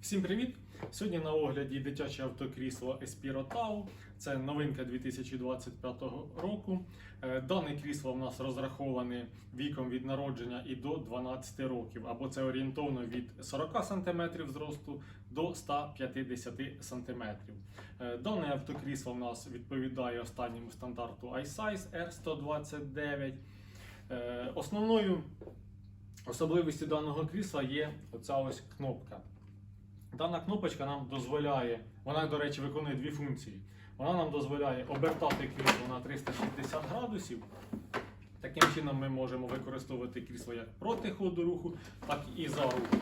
Всім привіт! Сьогодні на огляді дитяче автокрісло Espiro Tau. Це новинка 2025 року. Е, Дане крісло в нас розраховане віком від народження і до 12 років, або це орієнтовно від 40 см зросту до 150 см. Е, Дане автокрісло в нас відповідає останньому стандарту iSize R129. Е, Основною особливістю даного крісла є оця ось кнопка. Дана кнопочка нам дозволяє, вона, до речі, виконує дві функції. Вона нам дозволяє обертати крісло на 360 градусів. Таким чином ми можемо використовувати крісло як проти ходу руху, так і за рухом.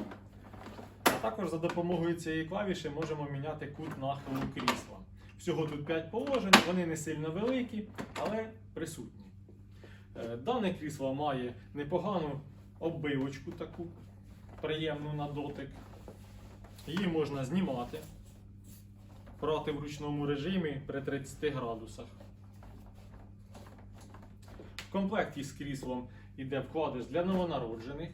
А також за допомогою цієї клавіші можемо міняти кут нахилу крісла. Всього тут 5 положень, вони не сильно великі, але присутні. Е, Дане крісло має непогану оббивочку таку, приємну на дотик. Її можна знімати, брати в ручному режимі при 30 градусах. В комплекті з кріслом йде вкладиш для новонароджених.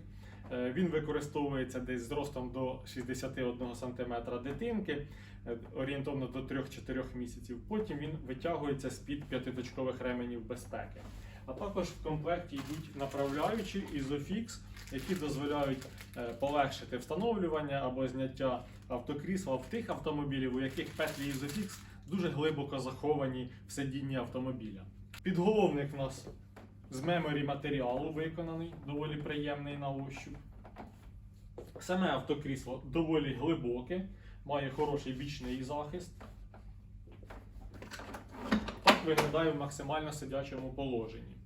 Е, Він використовується десь з ростом до 61 см дитинки, е, орієнтовно до 3-4 місяців. Потім він витягується з-під п'ятиточкових ременів безпеки. А також в комплекті йдуть направляючі Isofix, які дозволяють е, полегшити встановлювання або зняття автокрісла в тих автомобілів, у яких петлі Isofix дуже глибоко заховані в сидінні автомобіля. Підголовник у нас з меморі матеріалу виконаний, доволі приємний на ощуп. Саме автокрісло доволі глибоке, має хороший бічний захист. Виглядає в максимально сидячому положенні.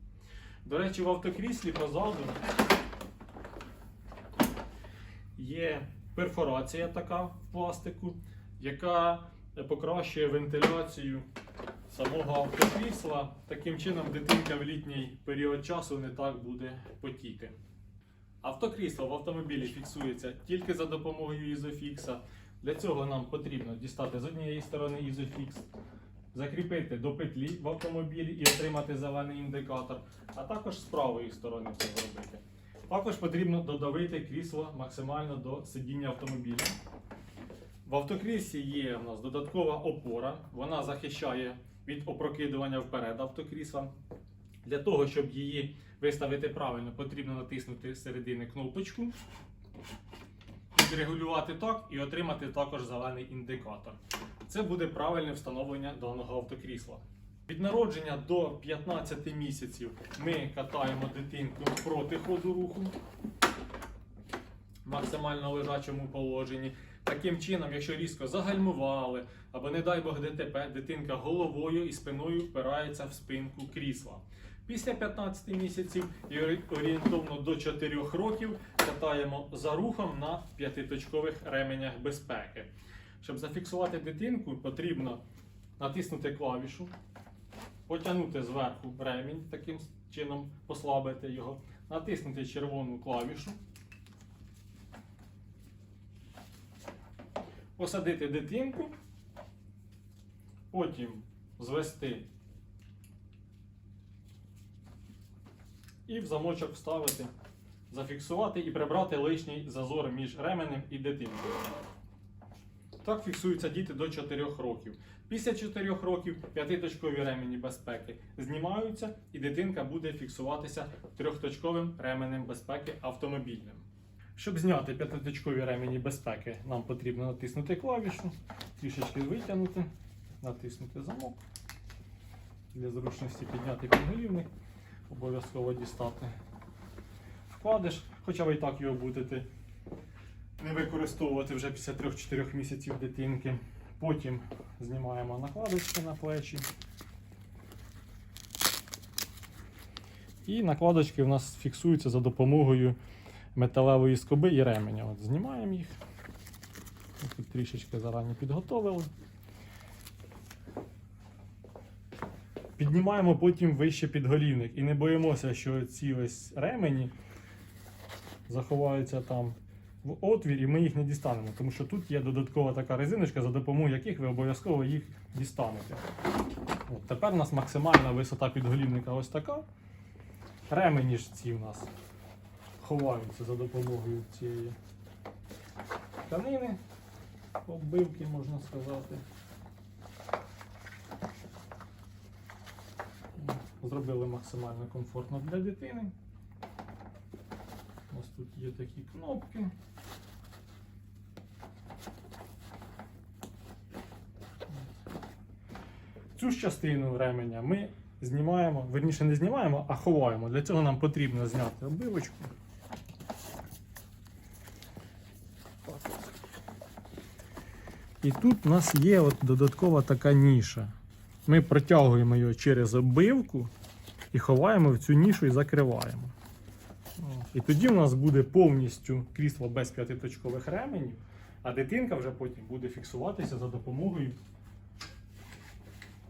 До речі, в автокріслі позаду є перфорація така в пластику, яка покращує вентиляцію самого автокрісла. Таким чином дитинка в літній період часу не так буде потіти. Автокрісло в автомобілі фіксується тільки за допомогою ізофікса. Для цього нам потрібно дістати з однієї сторони ізофікс, закріпити до петлі в автомобілі і отримати зелений індикатор, а також з правої сторони це зробити. Також потрібно додавити крісло максимально до сидіння автомобіля. В автокріслі є у нас додаткова опора, вона захищає від опрокидування вперед автокрісла. Для того, щоб її виставити правильно, потрібно натиснути середини кнопочку, відрегулювати так і отримати також зелений індикатор. Це буде правильне встановлення даного автокрісла. Від народження до 15 місяців ми катаємо дитинку проти ходу руху в максимально лежачому положенні. Таким чином, якщо різко загальмували або, не дай Бог, ДТП, дитинка головою і спиною впирається в спинку крісла. Після 15 місяців і орієнтовно до 4 років катаємо за рухом на п'ятиточкових ременях безпеки. Щоб зафіксувати дитинку, потрібно натиснути клавішу, потягнути зверху ремінь, таким чином послабити його, натиснути червону клавішу, посадити дитинку, потім звести і в замочок вставити, зафіксувати і прибрати лишній зазор між ременем і дитинкою. Так фіксуються діти до 4 років. Після 4 років п'ятиточкові ремені безпеки знімаються, і дитинка буде фіксуватися трьохточковим ременем безпеки автомобільним. Щоб зняти п'ятиточкові ремені безпеки, нам потрібно натиснути клавішу, трішечки витягнути, натиснути замок. Для зручності підняти підголівник, обов'язково дістати вкладиш, хоча ви і так його будете не використовувати вже після 3-4 місяців дитинки. Потім знімаємо накладочки на плечі. І накладочки у нас фіксуються за допомогою металевої скоби і ременя. От знімаємо їх. Тут трішечки зарані підготовили. Піднімаємо потім вище підголівник і не боїмося, що ці ось ремені заховаються там в отвір і ми їх не дістанемо, тому що тут є додаткова така резиночка, за допомогою яких ви обов'язково їх дістанете. От, тепер у нас максимальна висота підголівника ось така. Ремені ж ці у нас ховаються за допомогою цієї тканини. оббивки, можна сказати. Зробили максимально комфортно для дитини. Ось тут є такі кнопки. Цю частину ременя ми знімаємо, верніше не знімаємо, а ховаємо. Для цього нам потрібно зняти оббивочку. І тут у нас є от додаткова така ніша. Ми протягуємо її через оббивку і ховаємо в цю нішу і закриваємо. І тоді у нас буде повністю крісло без п'ятиточкових ременів, а дитинка вже потім буде фіксуватися за допомогою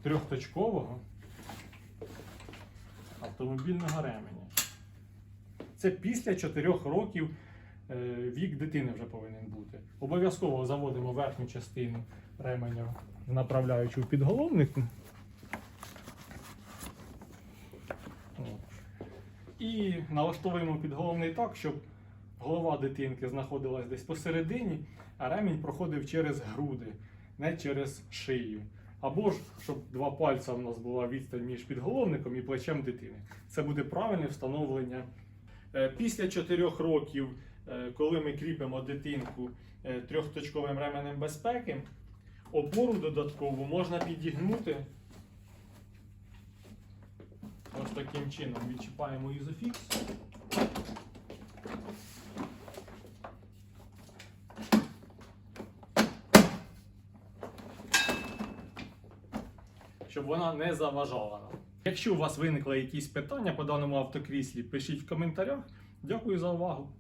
трьохточкового автомобільного ременя. Це після 4 років е, вік дитини вже повинен бути. Обов'язково заводимо верхню частину ременя в направляючу в підголовнику. І налаштовуємо підголовний так, щоб голова дитинки знаходилась десь посередині, а ремінь проходив через груди, не через шию. Або ж, щоб два пальця у нас була відстань між підголовником і плечем дитини. Це буде правильне встановлення. Е, Після 4 років, е, коли ми кріпимо дитинку е, трьохточковим ременем безпеки, опору додаткову можна підігнути. Ось таким чином відчіпаємо ізофікс. Щоб вона не заважала нам. Якщо у вас виникли якісь питання по даному автокріслі, пишіть в коментарях. Дякую за увагу.